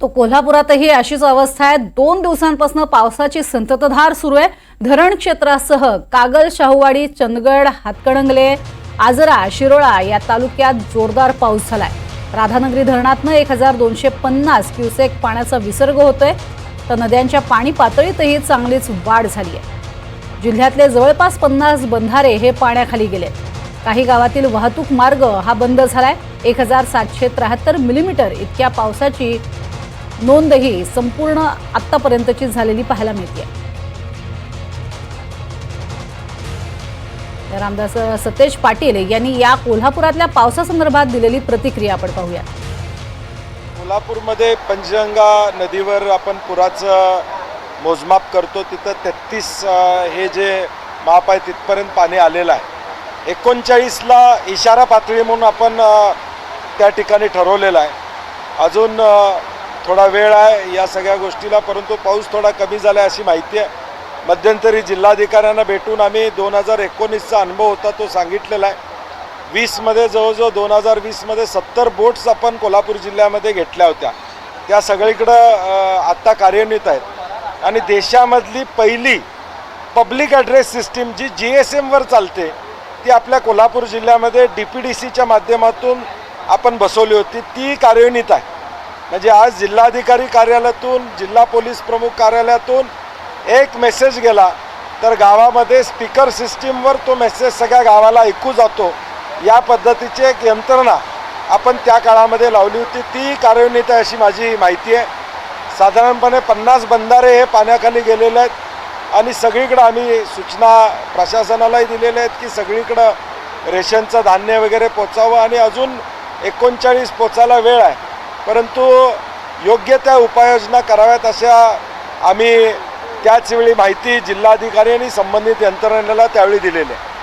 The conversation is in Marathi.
तो कोल्हापुरातही अशीच अवस्था आहे. दोन दिवसांपासून पावसाची संततधार सुरू आहे. धरण क्षेत्रासह कागल शाहूवाडी चंदगड हातकणंगले आजरा शिरोळा या तालुक्यात जोरदार पाऊस झालाय. राधानगरी धरणातनं एक हजार दोनशे पन्नास क्युसेक पाण्याचा विसर्ग होतोय. तर नद्यांच्या पाणी पातळीतही चांगलीच वाढ झाली आहे. जिल्ह्यातले जवळपास पन्नास बंधारे हे पाण्याखाली गेले. काही गावातील वाहतूक मार्ग हा बंद झालाय. एक हजार सातशे त्र्याहत्तर मिलीमीटर इतक्या पावसाची नोंदही संपूर्ण आत्तापर्यंतची झालेली पाहायला मिळते तर आमदार सतेज पाटील यांनी या कोल्हापुरातल्या पावसासंदर्भात दिलेली प्रतिक्रिया आपण पाहूया कोल्हापूरमध्ये पंचगंगा नदीवर आपण पुराचं मोजमाप करतो तिथं तेहतीस हे जे माप आहे तिथपर्यंत पाणी आलेलं आहे. एकोणचाळीसला इशारा पातळी म्हणून आपण त्या ठिकाणी ठरवलेलं आहे. अजून थोडा वेळ आहे या सगळ्या गोष्टीला परंतु पाऊस थोडा कमी झाला आहे अशी माहिती आहे. मध्यंतरी जिल्हाधिकाऱ्यांना भेटून आम्ही दोन हजार एकोणीसचा अनुभव होता तो सांगितलेला आहे. वीसमध्ये जवळजवळ दोन हजार वीसमध्ये सत्तर बोट्स आपण कोल्हापूर जिल्ह्यामध्ये घेतल्या होत्या. त्या सगळीकडं आत्ता कार्यान्वित आहेत. आणि देशामधली पहिली पब्लिक ॲड्रेस सिस्टीम जी जी एस एमवर चालते ती आपल्या कोल्हापूर जिल्ह्यामध्ये डी पी डी सीच्या माध्यमातून आपण बसवली होती. ती कार्यान्वित आहे. म्हणजे आज जिल्हाधिकारी कार्यालयातून जिल्हा पोलीस प्रमुख कार्यालयातून एक मेसेज गेला. तर गावामध्ये स्पीकर सिस्टीमवर तो मेसेज सगळ्या गावाला ऐकू जातो. या पद्धतीची एक यंत्रणा आपण त्या काळामध्ये लावली होती. ती कार्यान्वित आहे अशी माझी माहिती आहे. साधारणपणे पन्नास बंधारे हे पाण्याखाली गेलेले आहेत आणि सगळीकडं आम्ही सूचना प्रशासनालाही दिलेल्या आहेत की सगळीकडं रेशनचं धान्य वगैरे पोचावं आणि अजून एकोणचाळीस पोचायला वेळ आहे. परंतु योग्य त्या उपाययोजना कराव्यात अशा आम्ही त्याचवेळी माहिती जिल्हाधिकारी आणि संबंधित यंत्रणेला त्यावेळी दिलेली आहे.